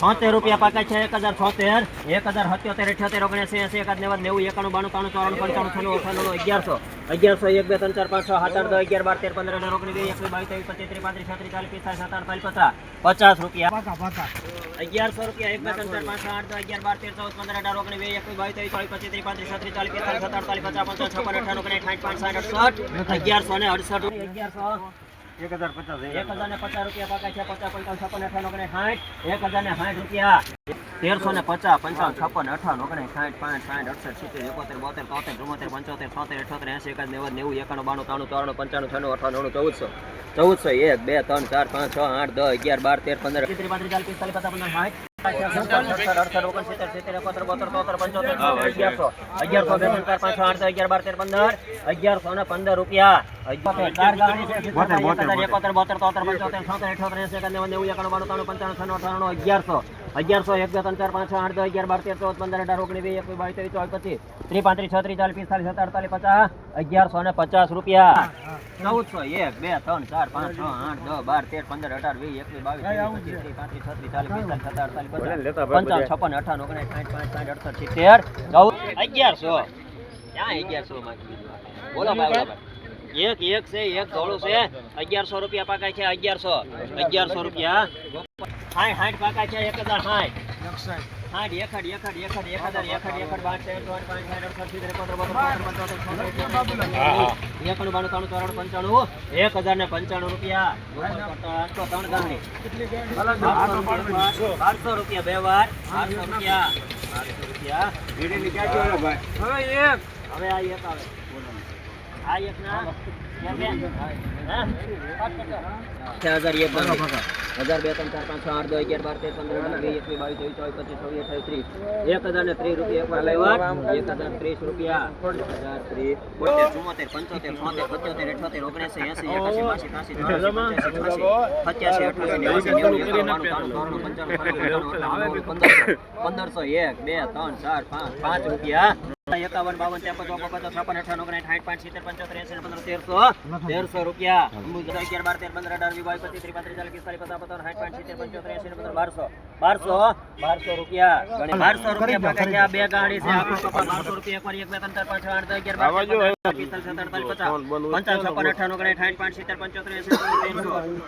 છોતેર રૂપિયા પાકા છે એક હજાર છોતેર એક હજાર સત્યોતેર અઠ્યોતેર ઓગણસી એસી એકાદ નેવું નેવું એકાણું બાણું ત્રાણું ચોરાણું પંચાણું છનું અઠાણું અગિયારસો. અગિયારસો એક બે ત્રણ ચાર પાંચ છ સાત આઠ દસ અગિયાર બાર તેર પંદર અઢાર ઓગણીસ વીસ એકવીસ બાવીસ ત્રેવીસ પચીસ ત્રીસ પાંત્રીસ છત્રીસ ચાલીસ પિસ્તાલીસ સત્તાવન ચાલીસ પચાસ પચાસ રૂપિયા અગિયારસો રૂપિયા એક બે ત્રણ ચાર પાંચ આઠ દસ અગિયાર બાર તેર ચૌદ પંદર અઢાર ઓગણીસ એક એકવીસ બાવીસ ત્રેવીસ ચોવીસ પચીસ ત્રીસ પાંત્રીસ છત્રીસ ચાલીસ પિસ્તાલીસ સત્તાવન ચાલીસ પચાસ પંચાવન છપ્પન અઠાણું ઓગણીસ સાઠ પાંચ સાઠ અડસઠ. અગિયારસો ને અડસઠ. અગિયારસો એક હજાર પચાસ, એક હજાર ને પચાસ રૂપિયા પાકા છે, પચાસ, પંચાવન, છપ્પન અઠાવન ઓગણીસ સાઠ એક હજાર સાઠ રૂપિયા. તેરસો ને પચાસ છપ્પન અઠાવન ઓગણીસ સાઠ, પાંચ, સાઠ, અડસઠ, સિત્તેર, એકોતેર, બોતેર, તોતેર ચુમ્મોતેર પંચોતેર, છોતેર, અઠોતેર એસી એકાદ, નેવું નેવું, એકાણું, બાણું, ત્રાણું, ચોરાણું, પંચાણું, છન્નું, અઠાણું ચૌદસો. ચૌદસો, એક, બે, ત્રણ, ચાર, પાંચ, છ, આઠ, દસ, અગિયાર, બાર, તેર, પંદર. ત્રીસ ચાલીસ પચાસ પંદર સાઠ. અગિયારસો ને પંદર રૂપિયા અગિયારસો એક બે ત્રણ ચાર પાંચ આઠ દસ અગિયાર બાર તેર ચૌદ પંદર અઢાર ઓગણીસ એક બાવીસ ચોવીસ પચીસ ત્રીસ પાંત્રીસ છત્રીસ ચાલીસ પિસ્તાલીસ સત્તર અડતાલીસ પચાસ અગિયારસો ને પચાસ રૂપિયા. ચૌદસો એક બે ત્રણ ચાર પાંચ છ આઠ દસ બાર તેર પંદર અઢાર વીસ એકવીસ બાવીસ ત્રીસ પાંત્રીસ છત્રીસ ચાલીસ પિસ્તાલીસ સત્તર અડતાલીસ પચાસ પંચાવન છપ્પન અઠાવન ઓગણીસ સાઠ પાંચ સાઠ અડસઠ સિત્તેર ચૌદ અગિયારસો. ક્યાં અગિયારસો માં બોલો ભાઈ બોલો ભાઈ એક એક છે એક ધોળું છે. અગિયારસો રૂપિયા પાકા છે અગિયારસો. અગિયારસો રૂપિયા. સાઠ સાઠ પાકા છે એક હજાર સાઠ. સાઠ એકડ એકડ એકડ એક હજાર ને પંચાણું રૂપિયા આઠસો રૂપિયા બે વાર આઠસો રૂપિયા આઠસો રૂપિયા હવે એક આવે આ એક? છ હજાર બે ત્રણ ચાર પાંચ આઠ અગિયાર બાર તેર પંદર એકવીસ બાવીસ ચોવીસ પચીસ ત્રીસ રૂપિયા ત્રીસ રૂપિયા પંચોતેર છોતેર સત્યોતેર અઠ્યોતેર ઓગણસી એસી એકાસી બાસી ત્રાસી પંચ્યાસી છ્યાસી સત્યાસી નેવું પંદરસો એક, બે, ત્રણ, ચાર, પાંચ પાંચ રૂપિયા. એકાવન બાવન ત્રેપન ચોપન છપ્પન અઠાવન ઓગણીસ સાઠ પાંચ સિત્તેર પંચોતેર એસી પંદર તેરસો. તેરસો રૂપિયા. અગિયાર બાર તેર પંદર અઢાર વીસ પચીસ ત્રીસ પાંત્રીસ ચાલીસ પિસ્તાલીસ પચાસ પચાસ સાઠ પાંચ સિત્તેર પંચોતેર એસી પંદર બારસો. બારસો? બારસો રૂપિયા. બારસો રૂપિયા બે ગાડી છે. બારસો રૂપિયા એક વાર એક બે ત્રણ ચાર પાંચ આઠ અગિયાર બાર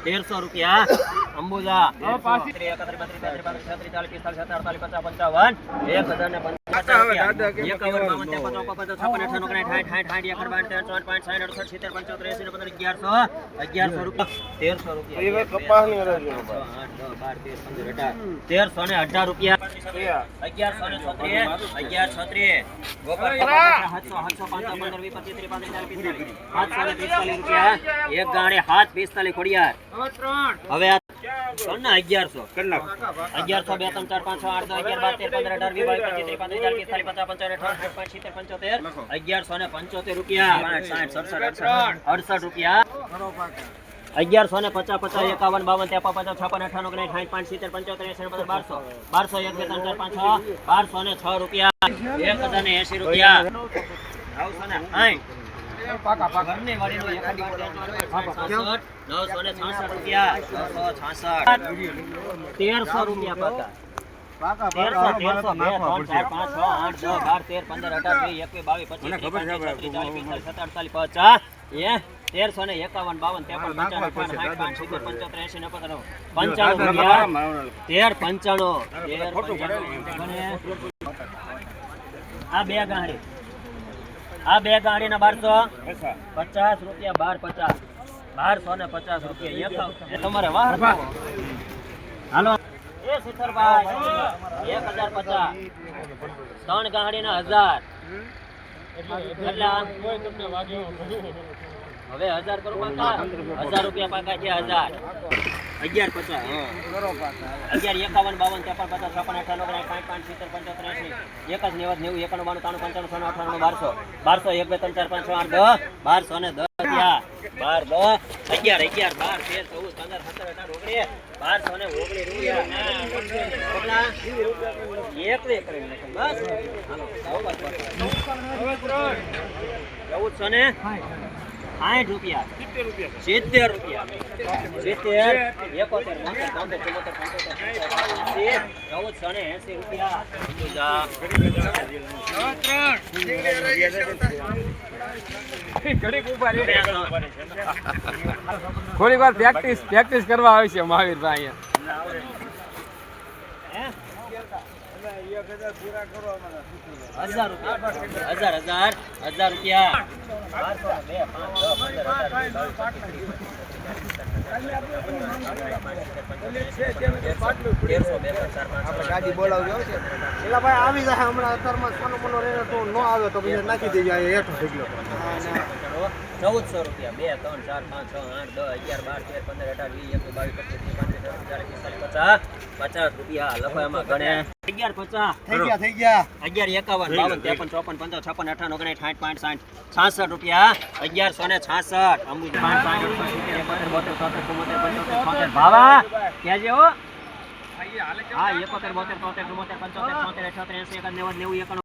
તેરસો. રૂપિયા. અંબુજા. એક હજાર ને તેરસો ને અઢાર રૂપિયા. અગિયારસો ને છત્રીસ. અગિયાર છત્રીસ સાતસો ને પિસ્તાલીસ રૂપિયા. એક ગાણે હાથ પિસ્તાલીસ ખોડિયાર. હવે આ ને અગિયારસો. અગિયારસો, બે, ત્રણ, ચાર, પાંચ આઠ અગિયાર, બાર, તેર, પંદર, અઢાર, વીસ પચીસ પંચાવન અઠાવન સિત્તેર પંચોતેર અગિયારસો ને પંચોતેર રૂપિયા. સાઠ પચાસ પચાસ, એકાવન, બાવન, ત્રેપન પચાસ છપ્પન અઠાણું ઓગણીસ, સાઠ, પાંચ, સિત્તેર, પંચોતેર ને બારસો. બારસો એક, બે, ત્રણ, ચાર, પાંચ બારસો ને છ રૂપિયા. એક હજાર ને એસી રૂપિયા. નવસો ને? તેરસો રૂપિયા તેરસો ને એકાવન બાવન ત્રેપન પંચાવન પાંચ સિત્તેર પંચોતેર એસી પંચાણું પંચાણું તેર પંચાણું આ બે ગાડી આ બે ગાડી ના બારસો. પચાસ. રૂપિયા બાર પચાસ. બારસો ને પચાસ રૂપિયા. તમારે વાર હાલો. એ સિત્તેરભાઈ એક હજાર પચાસ. ત્રણ ગાડી ના હજાર હવે હજાર કરો પાકા. હજાર રૂપિયા પાકા છે હજાર. અગિયાર પચાસ અગિયાર એકાવન બાવન ત્રેપન પચાસ છપ્પન અઠાણું પાંચ પાંચ સિત્તેર પંચોતેર એસી એકાદ નેવું નેવું એકાણું બાણું ત્રાણું પંચાણું છન્નું અઠાણું બારસો. બારસો એક બે ત્રણ ચાર પાંચ છ આઠ દસ. બારસો ને દસ અગિયાર બાર દસ. અગિયાર અગિયાર બાર તેર ચૌદ પંદર સત્તર અઢાર ઓગણીસ. બારસો ને ઓગણીસ રૂપિયા? એકવીસ કરી બસ. હાલો, જાઓ બસ, બસ. ચૌદસો ને સાઠ રૂપિયા. સિત્તેર રૂપિયા. સિત્તેર એકોતેર રૂપિયા થોડીક વાર પ્રેક્ટિસ પ્રેક્ટિસ કરવા આવે છે મહાવીરભાઈ અહીંયા. હજાર હજાર હજાર રૂપિયા. ગાડી બોલાવજો પેલા ભાઈ આવી જાય હમણાં અત્યારમાં સોનો મનો રહે તો ન આવે તો પછી નાખી દેજો જાય હેઠો ઢગલો ચૌદસો રૂપિયા. બે ત્રણ ચાર પાંચ છ આઠ દસ અગિયાર બાર તેર પંદર અઢાર વીસ એકવીસ બાવીસ પચીસ ત્રીસ પાંત્રીસ ચાલીસ પિસ્તાલીસ પચાસ પચાસ રૂપિયા લખો એમાં ગણે. અગિયાર પચાસ. થઈ ગયા થઈ ગયા. અગિયાર એકાવન બાવન ત્રેપન ચોપન પંચાવન છપ્પન અઠાવન ઓગણીસ સાઠ પાંચ સાઠ છાસઠ રૂપિયા. અગિયારસો ને છાસઠ. અંબુજ પાંચ પાંચ સિત્તેર એકોતેર બોતેર ચોતેર ચુમ્મોતેર પંચોતેર છોતેર ભાવા. ક્યાં જેવો હા? એકોતેર બોતેર ચોતેર ચુમ્મોતેર પંચોતેર છોતેર અઠ્યોતેર એસી એકાદ નેવું એકાણું.